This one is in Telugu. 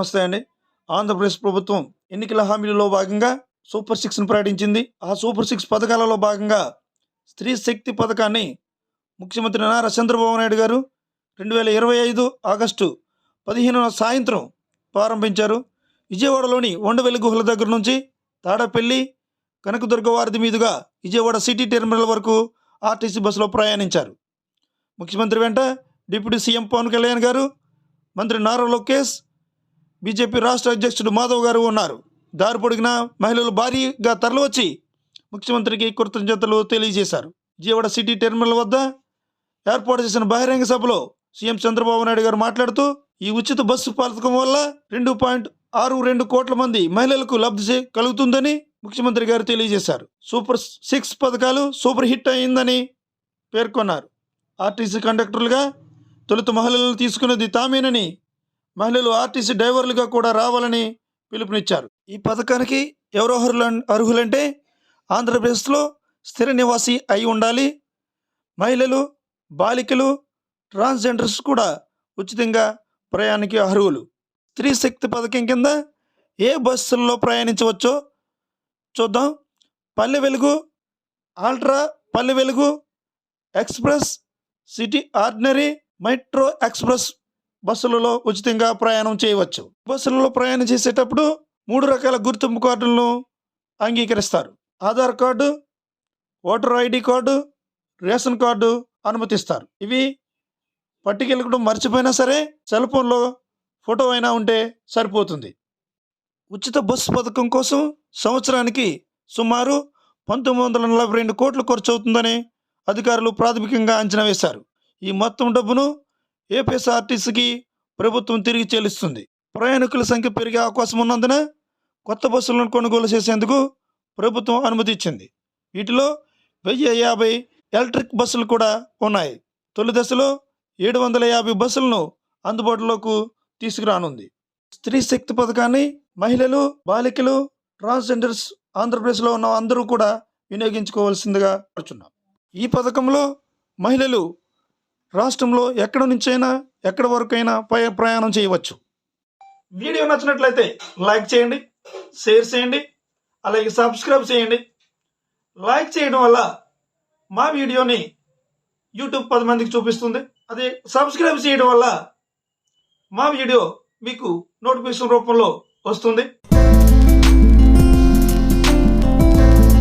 నమస్తే అండి. ఆంధ్రప్రదేశ్ ప్రభుత్వం ఎన్నికల హామీలలో భాగంగా సూపర్ సిక్స్ను ప్రకటించింది. ఆ సూపర్ సిక్స్ పథకాలలో భాగంగా స్త్రీ శక్తి పథకాన్ని ముఖ్యమంత్రి నారా చంద్రబాబు నాయుడు గారు రెండు వేల ఇరవై ఐదు ఆగస్టు పదిహేనున సాయంత్రం ప్రారంభించారు. విజయవాడలోని వండవెల్లి గుహల దగ్గర నుంచి తాడపల్లి కనకదుర్గ వారధి మీదుగా విజయవాడ సిటీ టెర్మినల్ వరకు ఆర్టీసీ బస్సులో ప్రయాణించారు. ముఖ్యమంత్రి వెంట డిప్యూటీ సీఎం పవన్ కళ్యాణ్ గారు మంత్రి నారా లోకేష్ బీజేపీ రాష్ట్ర అధ్యక్షుడు మాధవ్ గారు ఉన్నారు. దారి పొడిగిన మహిళలు భారీగా తరలివచ్చి ముఖ్యమంత్రికి కృతజ్ఞతలు తెలియజేశారు. విజయవాడ సిటీ టెర్మినల్ వద్ద ఏర్పాటు చేసిన బహిరంగ సభలో సీఎం చంద్రబాబు నాయుడు గారు మాట్లాడుతూ ఈ ఉచిత బస్సు పథకం వల్ల రెండు పాయింట్ ఆరు రెండు కోట్ల మంది మహిళలకు లబ్ధి కలుగుతుందని ముఖ్యమంత్రి గారు తెలియజేశారు. సూపర్ సిక్స్ పథకాలు సూపర్ హిట్ అయిందని పేర్కొన్నారు. ఆర్టీసీ కండక్టర్లుగా తొలుత మహిళలను తీసుకున్నది తామేనని మహిళలు ఆర్టీసీ డ్రైవర్లుగా కూడా రావాలని పిలుపునిచ్చారు. ఈ పథకానికి ఎవరు అర్హులంటే ఆంధ్రప్రదేశ్లో స్థిర నివాసి అయి ఉండాలి. మహిళలు బాలికలు ట్రాన్స్జెండర్స్ కూడా ఉచితంగా ప్రయాణానికి అర్హులు. స్త్రీ శక్తి పథకం కింద ఏ బస్సుల్లో ప్రయాణించవచ్చో చూద్దాం. పల్లె Velugu ultra Palle Velugu express city ordinary metro express బస్సులలో ఉచితంగా ప్రయాణం చేయవచ్చు. బస్సులలో ప్రయాణం చేసేటప్పుడు మూడు రకాల గుర్తింపు కార్డులను అంగీకరిస్తారు. Aadhaar card voter ID card ration card అనుమతిస్తారు. ఇవి పట్టుకెళ్ళకుండా మర్చిపోయినా సరే సెల్ ఫోన్లో ఫోటో అయినా ఉంటే సరిపోతుంది. ఉచిత బస్సు పథకం కోసం సంవత్సరానికి సుమారు పంతొమ్మిది వందల నలభై రెండు కోట్లు ఖర్చు అవుతుందని అధికారులు ప్రాథమికంగా అంచనా వేశారు. ఈ మొత్తం డబ్బును ఏపీఎస్ఆర్టీసీకి ప్రభుత్వం తిరిగి చెల్లిస్తుంది. ప్రయాణికుల సంఖ్య పెరిగే అవకాశం ఉన్నందున కొత్త బస్సులను కొనుగోలు చేసేందుకు ప్రభుత్వం అనుమతి ఇచ్చింది వీటిలో వెయ్యి యాభై ఎలక్ట్రిక్ బస్సులు కూడా ఉన్నాయి. తొలి దశలో ఏడు వందల యాభై బస్సులను అందుబాటులోకి తీసుకురానుంది. స్త్రీ శక్తి పథకాన్ని మహిళలు బాలికలు ట్రాన్స్జెండర్స్ ఆంధ్రప్రదేశ్లో ఉన్న అందరూ కూడా వినియోగించుకోవాల్సిందిగా కోరుచున్నాం. ఈ పథకంలో మహిళలు రాష్ట్రంలో ఎక్కడి నుంచైనా ఎక్కడ వరకైనా పై ప్రయాణం చేయవచ్చు. వీడియో నచ్చినట్లయితే లైక్ చేయండి షేర్ చేయండి అలాగే సబ్స్క్రైబ్ చేయండి. లైక్ చేయడం వల్ల మా వీడియోని యూట్యూబ్ పది మందికి చూపిస్తుంది. అదే సబ్స్క్రైబ్ చేయడం వల్ల మా వీడియో మీకు నోటిఫికేషన్ రూపంలో వస్తుంది.